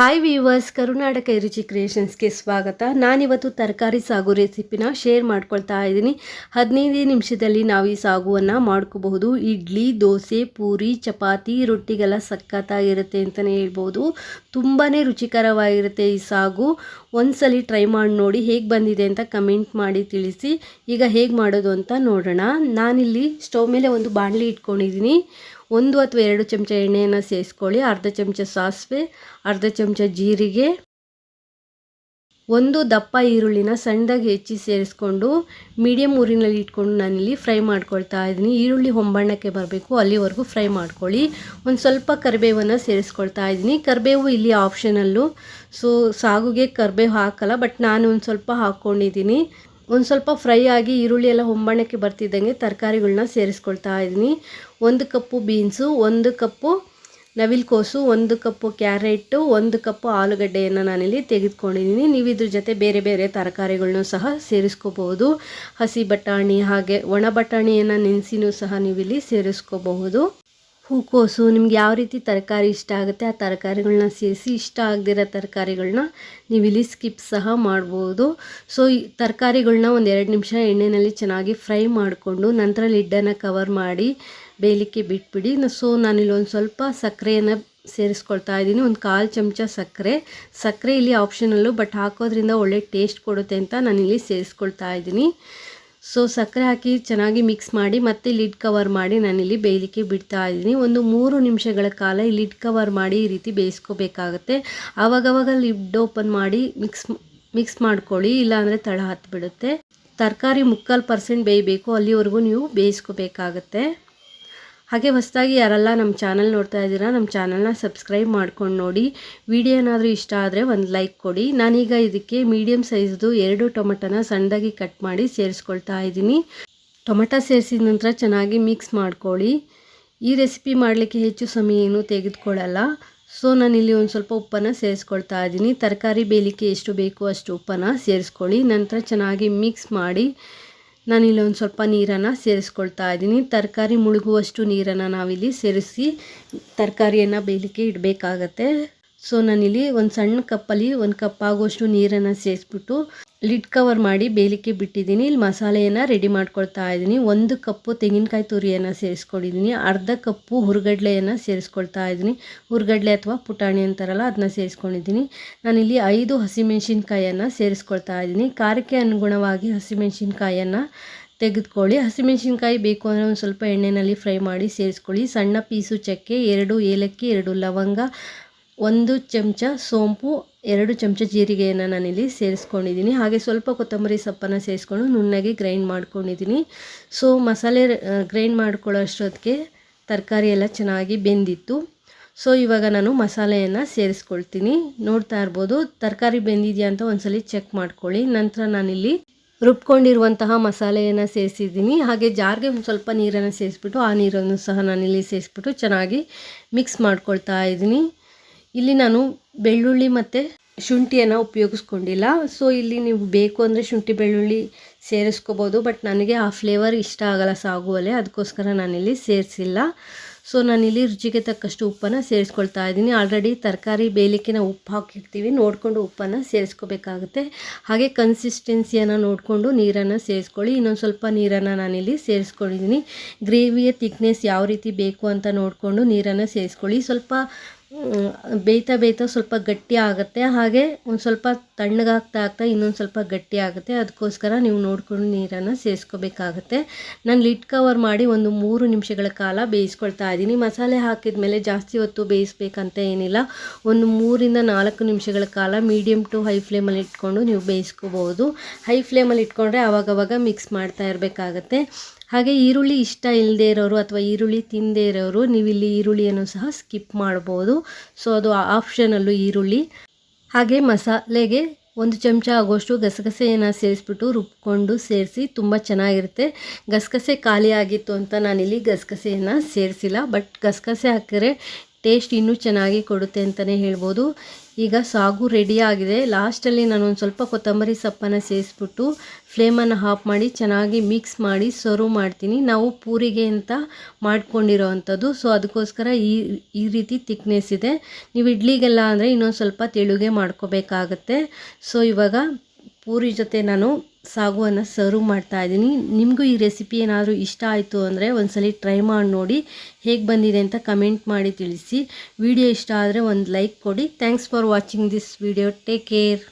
Hi viewers ಕರುನಾಟಕ ರುಚಿ ಕ್ರಿಯೇಷನ್ಸ್ಗೆ ಸ್ವಾಗತ. ನಾನಿವತ್ತು ತರಕಾರಿ ಸಾಗು ರೆಸಿಪಿನ ಶೇರ್ ಮಾಡ್ಕೊಳ್ತಾ ಇದ್ದೀನಿ. ಹದಿನೈದು ನಿಮಿಷದಲ್ಲಿ ನಾವು ಈ ಸಾಗುವನ್ನು ಮಾಡ್ಕೋಬಹುದು. ಇಡ್ಲಿ, ದೋಸೆ, ಪೂರಿ, ಚಪಾತಿ, ರೊಟ್ಟಿಗೆಲ್ಲ ಸಖತ್ತಾಗಿರುತ್ತೆ ಅಂತಲೇ ಹೇಳ್ಬೋದು. ತುಂಬಾ ರುಚಿಕರವಾಗಿರುತ್ತೆ ಈ ಸಾಗು. ಒಂದ್ಸಲಿ ಟ್ರೈ ಮಾಡಿ ನೋಡಿ ಹೇಗೆ ಬಂದಿದೆ ಅಂತ ಕಮೆಂಟ್ ಮಾಡಿ ತಿಳಿಸಿ. ಈಗ ಹೇಗೆ ಮಾಡೋದು ಅಂತ ನೋಡೋಣ. ನಾನಿಲ್ಲಿ ಸ್ಟವ್ ಮೇಲೆ ಒಂದು ಬಾಣಲಿ ಇಟ್ಕೊಂಡಿದ್ದೀನಿ. ಒಂದು ಅಥವಾ ಎರಡು ಚಮಚ ಎಣ್ಣೆಯನ್ನು ಸೇರಿಸ್ಕೊಳ್ಳಿ ಅರ್ಧ ಚಮಚ ಸಾಸಿವೆ, ಅರ್ಧ ಚಮಚ ಜೀರಿಗೆ, ಒಂದು ದಪ್ಪ ಈರುಳ್ಳಿನ ಸಣ್ಣದಾಗಿ ಹೆಚ್ಚಿ ಸೇರಿಸ್ಕೊಂಡು ಮೀಡಿಯಮ್ ಊರಿನಲ್ಲಿ ಇಟ್ಕೊಂಡು ನಾನಿಲ್ಲಿ ಫ್ರೈ ಮಾಡ್ಕೊಳ್ತಾ ಇದ್ದೀನಿ. ಈರುಳ್ಳಿ ಹೊಂಬಣ್ಣಕ್ಕೆ ಬರಬೇಕು, ಅಲ್ಲಿವರೆಗೂ ಫ್ರೈ ಮಾಡ್ಕೊಳ್ಳಿ. ಒಂದು ಸ್ವಲ್ಪ ಕರಿಬೇವನ್ನು ಸೇರಿಸ್ಕೊಳ್ತಾ ಇದ್ದೀನಿ. ಕರಿಬೇವು ಇಲ್ಲಿ ಆಪ್ಷನಲ್ಲು ಸೊ ಸಾಗುಗೆ ಕರಿಬೇವು ಹಾಕಲ್ಲ ಬಟ್ ನಾನು ಒಂದು ಸ್ವಲ್ಪ ಹಾಕ್ಕೊಂಡಿದ್ದೀನಿ ಒಂದು ಸ್ವಲ್ಪ ಫ್ರೈ ಆಗಿ ಈರುಳ್ಳಿ ಎಲ್ಲ ಹೊಂಬಣ್ಣಕ್ಕೆ ಬರ್ತಿದ್ದಂಗೆ ತರಕಾರಿಗಳನ್ನ ಸೇರಿಸ್ಕೊಳ್ತಾ ಇದ್ದೀನಿ. ಒಂದು ಕಪ್ಪು ಬೀನ್ಸು, ಒಂದು ಕಪ್ಪು ನವಿಲ್ಕೋಸು ಒಂದು ಕಪ್ಪು ಕ್ಯಾರೆಟು ಒಂದು ಕಪ್ಪು ಆಲೂಗಡ್ಡೆಯನ್ನು ನಾನಿಲ್ಲಿ ತೆಗೆದುಕೊಂಡಿದ್ದೀನಿ. ನೀವು ಇದ್ರ ಜೊತೆ ಬೇರೆ ಬೇರೆ ತರಕಾರಿಗಳನ್ನೂ ಸಹ ಸೇರಿಸ್ಕೋಬಹುದು. ಹಸಿ ಬಟಾಣಿ ಹಾಗೆ ಒಣ ಬಟಾಣಿಯನ್ನು ನೆನೆಸಿನೂ ಸಹ ನೀವಿಲ್ಲಿ ಸೇರಿಸ್ಕೋಬಹುದು. ಹೂಕೋಸು ನಿಮ್ಗೆ ಯಾವ ರೀತಿ ತರಕಾರಿ ಇಷ್ಟ ಆಗುತ್ತೆ, ಆ ತರಕಾರಿಗಳನ್ನ ಸೇರಿಸಿ ಇಷ್ಟ ಆಗದಿರೋ ತರಕಾರಿಗಳನ್ನ ನೀವು ಇಲ್ಲಿ ಸ್ಕಿಪ್ ಸಹ ಮಾಡ್ಬೋದು. ಸೊ ಈ ತರಕಾರಿಗಳನ್ನ ಒಂದು ಎರಡು ನಿಮಿಷ ಎಣ್ಣೆಯಲ್ಲಿ ಚೆನ್ನಾಗಿ ಫ್ರೈ ಮಾಡಿಕೊಂಡು ನಂತರ ಲಿಡ್ಡನ್ನು ಕವರ್ ಮಾಡಿ ಬೇಯಲಿಕ್ಕೆ ಬಿಟ್ಬಿಡಿ. ಸೊ ನಾನಿಲ್ಲಿ ಒಂದು ಸ್ವಲ್ಪ ಸಕ್ಕರೆಯನ್ನು ಸೇರಿಸ್ಕೊಳ್ತಾ ಇದ್ದೀನಿ. ಒಂದು ಕಾಲು ಚಮಚ ಸಕ್ಕರೆ. ಸಕ್ಕರೆ ಇಲ್ಲಿ ಆಪ್ಷನಲ್ಲು ಬಟ್ ಹಾಕೋದ್ರಿಂದ ಒಳ್ಳೆ ಟೇಸ್ಟ್ ಕೊಡುತ್ತೆ ಅಂತ ನಾನಿಲ್ಲಿ ಸೇರಿಸ್ಕೊಳ್ತಾ ಇದ್ದೀನಿ. ಸೊ ಸಕ್ಕರೆ ಹಾಕಿ ಚೆನ್ನಾಗಿ ಮಿಕ್ಸ್ ಮಾಡಿ ಮತ್ತೆ ಲಿಡ್ ಕವರ್ ಮಾಡಿ ನಾನಿಲ್ಲಿ ಬೇಯಲಿಕ್ಕೆ ಬಿಡ್ತಾ ಇದ್ದೀನಿ. ಒಂದು ಮೂರು ನಿಮಿಷಗಳ ಕಾಲ ಈ ಲಿಡ್ ಕವರ್ ಮಾಡಿ ಈ ರೀತಿ ಬೇಯಿಸ್ಕೋಬೇಕಾಗತ್ತೆ. ಆವಾಗವಾಗ ಲಿಡ್ ಓಪನ್ ಮಾಡಿ ಮಿಕ್ಸ್ ಮಿಕ್ಸ್ ಮಾಡ್ಕೊಳ್ಳಿ, ಇಲ್ಲಾಂದರೆ ತಳ ಹತ್ತಿಬಿಡುತ್ತೆ ತರಕಾರಿ ಮುಕ್ಕಾಲು ಪರ್ಸೆಂಟ್ ಬೇಯಬೇಕು, ಅಲ್ಲಿವರೆಗೂ ನೀವು ಬೇಯಿಸ್ಕೋಬೇಕಾಗತ್ತೆ. ಹಾಗೆ ಹೊಸದಾಗಿ ಯಾರೆಲ್ಲ ನಮ್ಮ ಚಾನಲ್ ನೋಡ್ತಾ ಇದ್ದೀರಾ, ನಮ್ಮ ಚಾನಲ್ನ ಸಬ್ಸ್ಕ್ರೈಬ್ ಮಾಡ್ಕೊಂಡು ನೋಡಿ. ವಿಡಿಯೋ ಏನಾದರೂ ಇಷ್ಟ ಆದರೆ ಒಂದು ಲೈಕ್ ಕೊಡಿ. ನಾನೀಗ ಇದಕ್ಕೆ ಮೀಡಿಯಮ್ ಸೈಜ್ದು ಎರಡು ಟೊಮೆಟೊನ ಸಣ್ಣದಾಗಿ ಕಟ್ ಮಾಡಿ ಸೇರಿಸ್ಕೊಳ್ತಾ ಇದ್ದೀನಿ. ಟೊಮೆಟೊ ಸೇರಿಸಿದ ನಂತರ ಚೆನ್ನಾಗಿ ಮಿಕ್ಸ್ ಮಾಡ್ಕೊಳ್ಳಿ. ಈ ರೆಸಿಪಿ ಮಾಡಲಿಕ್ಕೆ ಹೆಚ್ಚು ಸಮಯ ಏನು ತೆಗೆದುಕೊಳ್ಳಲ್ಲ. ಸೊ ನಾನಿಲ್ಲಿ ಒಂದು ಸ್ವಲ್ಪ ಉಪ್ಪನ್ನು ಸೇರಿಸ್ಕೊಳ್ತಾ ಇದ್ದೀನಿ. ತರಕಾರಿ ಬೇಯಲಿಕ್ಕೆ ಎಷ್ಟು ಬೇಕು ಅಷ್ಟು ಉಪ್ಪನ್ನು ಸೇರಿಸ್ಕೊಳ್ಳಿ. ನಂತರ ಚೆನ್ನಾಗಿ ಮಿಕ್ಸ್ ಮಾಡಿ ನಾನಿಲ್ಲಿ ಒಂದು ಸ್ವಲ್ಪ ನೀರನ್ನು ಸೇರಿಸ್ಕೊಳ್ತಾ ಇದ್ದೀನಿ. ತರಕಾರಿ ಮುಳುಗುವಷ್ಟು ನೀರನ್ನು ನಾವಿಲ್ಲಿ ಸೇರಿಸಿ ತರಕಾರಿಯನ್ನು ಬೇಯಲಿಕ್ಕೆ ಇಡಬೇಕಾಗತ್ತೆ. ಸೊ ನಾನಿಲ್ಲಿ ಒಂದು ಸಣ್ಣ ಕಪ್ಪಲ್ಲಿ ಒಂದು ಕಪ್ ಆಗೋಷ್ಟು ನೀರನ್ನು ಸೇರಿಸ್ಬಿಟ್ಟು ಲಿಡ್ ಕವರ್ ಮಾಡಿ ಬೇಯಲಿಕ್ಕೆ ಬಿಟ್ಟಿದ್ದೀನಿ. ಇಲ್ಲಿ ಮಸಾಲೆಯನ್ನು ರೆಡಿ ಮಾಡ್ಕೊಳ್ತಾ ಇದ್ದೀನಿ. ಒಂದು ಕಪ್ಪು ತೆಂಗಿನಕಾಯಿ ತುರಿಯನ್ನು ಸೇರಿಸ್ಕೊಂಡಿದ್ದೀನಿ. ಅರ್ಧ ಕಪ್ಪು ಹುರುಗಡ್ಲೆಯನ್ನು ಸೇರಿಸ್ಕೊಳ್ತಾ ಇದ್ದೀನಿ. ಹುರುಗಡ್ಲೆ ಅಥವಾ ಪುಟಾಣಿ ಅಂತಾರಲ್ಲ ಅದನ್ನ ಸೇರಿಸ್ಕೊಂಡಿದ್ದೀನಿ. ನಾನಿಲ್ಲಿ ಐದು ಹಸಿಮೆಣಸಿನ್ಕಾಯನ್ನು ಸೇರಿಸ್ಕೊಳ್ತಾ ಇದ್ದೀನಿ. ಖಾರಕ್ಕೆ ಅನುಗುಣವಾಗಿ ಹಸಿಮೆಣಸಿನ್ಕಾಯನ್ನು ತೆಗೆದುಕೊಳ್ಳಿ. ಹಸಿಮೆಣಸಿನ್ಕಾಯಿ ಬೇಕು ಅಂದರೆ ಒಂದು ಸ್ವಲ್ಪ ಎಣ್ಣೆಯಲ್ಲಿ ಫ್ರೈ ಮಾಡಿ ಸೇರಿಸ್ಕೊಳ್ಳಿ. ಸಣ್ಣ ಪೀಸು ಚಕ್ಕೆ, ಎರಡು ಏಲಕ್ಕಿ, ಎರಡು ಲವಂಗ ಒಂದು ಚಮಚ ಸೋಂಪು, ಎರಡು ಚಮಚ ಜೀರಿಗೆಯನ್ನು ನಾನಿಲ್ಲಿ ಸೇರಿಸ್ಕೊಂಡಿದ್ದೀನಿ. ಹಾಗೆ ಸ್ವಲ್ಪ ಕೊತ್ತಂಬರಿ ಸೊಪ್ಪನ್ನು ಸೇರಿಸ್ಕೊಂಡು ನುಣ್ಣಗೆ ಗ್ರೈಂಡ್ ಮಾಡ್ಕೊಂಡಿದ್ದೀನಿ. ಸೊ ಮಸಾಲೆ ಗ್ರೈಂಡ್ ಮಾಡ್ಕೊಳ್ಳೋ ಅಷ್ಟೊತ್ತಿಗೆ ತರಕಾರಿ ಎಲ್ಲ ಚೆನ್ನಾಗಿ ಬೆಂದಿತ್ತು. ಸೊ ಇವಾಗ ನಾನು ಮಸಾಲೆಯನ್ನು ಸೇರಿಸ್ಕೊಳ್ತೀನಿ. ನೋಡ್ತಾ ಇರ್ಬೋದು, ತರಕಾರಿ ಬೆಂದಿದೆಯಾ ಅಂತ ಒಂದ್ಸಲಿ ಚೆಕ್ ಮಾಡ್ಕೊಳ್ಳಿ. ನಂತರ ನಾನಿಲ್ಲಿ ರುಬ್ಕೊಂಡಿರುವಂತಹ ಮಸಾಲೆಯನ್ನು ಸೇರಿಸಿದ್ದೀನಿ. ಹಾಗೆ ಜಾರ್ಗೆ ಸ್ವಲ್ಪ ನೀರನ್ನು ಸೇರಿಸ್ಬಿಟ್ಟು ಆ ನೀರನ್ನು ಸಹ ನಾನಿಲ್ಲಿ ಸೇರಿಸ್ಬಿಟ್ಟು ಚೆನ್ನಾಗಿ ಮಿಕ್ಸ್ ಮಾಡ್ಕೊಳ್ತಾ ಇದ್ದೀನಿ. ಇಲ್ಲಿ ನಾನು ಬೆಳ್ಳುಳ್ಳಿ ಮತ್ತು ಶುಂಠಿಯನ್ನು ಉಪಯೋಗಿಸ್ಕೊಂಡಿಲ್ಲ. ಸೊ ಇಲ್ಲಿ ನೀವು ಬೇಕು ಅಂದರೆ ಶುಂಠಿ, ಬೆಳ್ಳುಳ್ಳಿ ಸೇರಿಸ್ಕೋಬೋದು ಬಟ್ ನನಗೆ ಆ ಫ್ಲೇವರ್ ಇಷ್ಟ ಆಗಲ್ಲ ಸಾಗುವಲ್ಲೇ, ಅದಕ್ಕೋಸ್ಕರ ನಾನಿಲ್ಲಿ ಸೇರಿಸಿಲ್ಲ. ಸೊ ನಾನಿಲ್ಲಿ ರುಚಿಗೆ ತಕ್ಕಷ್ಟು ಉಪ್ಪನ್ನು ಸೇರಿಸ್ಕೊಳ್ತಾ ಇದ್ದೀನಿ. ಆಲ್ರೆಡಿ ತರಕಾರಿ ಬೇಯಲಿಕ್ಕೆ ಉಪ್ಪು ಹಾಕಿರ್ತೀವಿ, ನೋಡಿಕೊಂಡು ಉಪ್ಪನ್ನು ಸೇರಿಸ್ಕೋಬೇಕಾಗುತ್ತೆ. ಹಾಗೆ ಕನ್ಸಿಸ್ಟೆನ್ಸಿಯನ್ನು ನೋಡಿಕೊಂಡು ನೀರನ್ನು ಸೇರಿಸ್ಕೊಳ್ಳಿ. ಇನ್ನೊಂದು ಸ್ವಲ್ಪ ನೀರನ್ನು ನಾನಿಲ್ಲಿ ಸೇರಿಸ್ಕೊಂಡಿದ್ದೀನಿ. ಗ್ರೇವಿಯ ತಿಕ್ನೆಸ್ ಯಾವ ರೀತಿ ಬೇಕು ಅಂತ ನೋಡಿಕೊಂಡು ನೀರನ್ನು ಸೇರಿಸ್ಕೊಳ್ಳಿ. ಸ್ವಲ್ಪ ಬೇಯ್ತಾ ಬೇಯ್ತಾ ಸ್ವಲ್ಪ ಗಟ್ಟಿ ಆಗುತ್ತೆ. ಹಾಗೆ ಒಂದು ಸ್ವಲ್ಪ ತಣ್ಣಗಾಗ್ತಾ ಆಗ್ತಾ ಇನ್ನೊಂದು ಸ್ವಲ್ಪ ಗಟ್ಟಿ ಆಗುತ್ತೆ. ಅದಕ್ಕೋಸ್ಕರ ನೀವು ನೋಡಿಕೊಂಡು ನೀರನ್ನು ಸೇರಿಸ್ಕೋಬೇಕಾಗತ್ತೆ ನಾನು ಲಿಡ್ ಕವರ್ ಮಾಡಿ ಒಂದು ಮೂರು ನಿಮಿಷಗಳ ಕಾಲ ಬೇಯಿಸ್ಕೊಳ್ತಾ ಇದ್ದೀನಿ. ಮಸಾಲೆ ಹಾಕಿದ ಮೇಲೆ ಜಾಸ್ತಿ ಹೊತ್ತು ಬೇಯಿಸ್ಬೇಕಂತ ಏನಿಲ್ಲ. ಒಂದು ಮೂರಿಂದ ನಾಲ್ಕು ನಿಮಿಷಗಳ ಕಾಲ ಮೀಡಿಯಮ್ ಟು ಹೈ ಫ್ಲೇಮಲ್ಲಿ ಇಟ್ಕೊಂಡು ನೀವು ಬೇಯಿಸ್ಕೋಬೋದು ಹೈ ಫ್ಲೇಮಲ್ಲಿ ಇಟ್ಕೊಂಡ್ರೆ ಆವಾಗವಾಗ ಮಿಕ್ಸ್ ಮಾಡ್ತಾ ಇರಬೇಕಾಗತ್ತೆ. ಹಾಗೆ ಈರುಳ್ಳಿ ಇಷ್ಟ ಇಲ್ಲದೆ ಇರೋರು ಅಥವಾ ಈರುಳ್ಳಿ ತಿನ್ನದೇ ಇರೋರು ನೀವು ಇಲ್ಲಿ ಈರುಳ್ಳಿಯನ್ನು ಸಹ ಸ್ಕಿಪ್ ಮಾಡ್ಬೋದು. ಸೊ ಅದು ಆಪ್ಷನಲ್ಲೂ ಈರುಳ್ಳಿ. ಹಾಗೆ ಮಸಾಲೆಗೆ ಒಂದು ಚಮಚ ಆಗೋಷ್ಟು ಗಸಗಸೆಯನ್ನು ಸೇರಿಸ್ಬಿಟ್ಟು ರುಬ್ಕೊಂಡು ಸೇರಿಸಿ ತುಂಬ ಚೆನ್ನಾಗಿರುತ್ತೆ. ಗಸಗಸೆ ಖಾಲಿ ಆಗಿತ್ತು ಅಂತ ನಾನಿಲ್ಲಿ ಗಸಗಸೆಯನ್ನು ಸೇರಿಸಿಲ್ಲ. ಬಟ್ ಗಸಗಸೆ ಹಾಕಿದ್ರೆ ಟೇಸ್ಟ್ ಇನ್ನೂ ಚೆನ್ನಾಗಿ ಕೊಡುತ್ತೆ ಅಂತಲೇ ಹೇಳ್ಬೋದು. ಈಗ ಸಾಗು ರೆಡಿ ಆಗಿದೆ. ಲಾಸ್ಟಲ್ಲಿ ನಾನು ಒಂದು ಸ್ವಲ್ಪ ಕೊತ್ತಂಬರಿ ಸೊಪ್ಪನ್ನು ಸೇರಿಸ್ಬಿಟ್ಟು ಫ್ಲೇಮನ್ನು ಆಫ್ ಮಾಡಿ ಚೆನ್ನಾಗಿ ಮಿಕ್ಸ್ ಮಾಡಿ ಸರ್ವ್ ಮಾಡ್ತೀನಿ. ನಾವು ಪೂರಿಗೆ ಅಂತ ಮಾಡ್ಕೊಂಡಿರೋ ಅಂಥದ್ದು. ಸೊ ಅದಕ್ಕೋಸ್ಕರ ಈ ಈ ರೀತಿ ತಿಕ್ನೆಸ್ ಇದೆ. ನೀವು ಇಡ್ಲಿಗೆಲ್ಲ ಅಂದರೆ ಇನ್ನೊಂದು ಸ್ವಲ್ಪ ತೆಳುಗೆ ಮಾಡ್ಕೋಬೇಕಾಗತ್ತೆ. ಸೊ ಇವಾಗ ಪೂರಿ ಜೊತೆ ನಾನು ಸಾಗುವನ್ನು ಸರ್ವ್ ಮಾಡ್ತಾ ಇದ್ದೀನಿ. ನಿಮಗೂ ಈ ರೆಸಿಪಿ ಏನಾದರೂ ಇಷ್ಟ ಆಯಿತು ಅಂದರೆ ಒಂದ್ಸಲಿ ಟ್ರೈ ಮಾಡಿ ನೋಡಿ. ಹೇಗೆ ಬಂದಿದೆ ಅಂತ ಕಮೆಂಟ್ ಮಾಡಿ ತಿಳಿಸಿ. ವಿಡಿಯೋ ಇಷ್ಟ ಆದರೆ ಒಂದು ಲೈಕ್ ಕೊಡಿ. Thanks for watching this video take care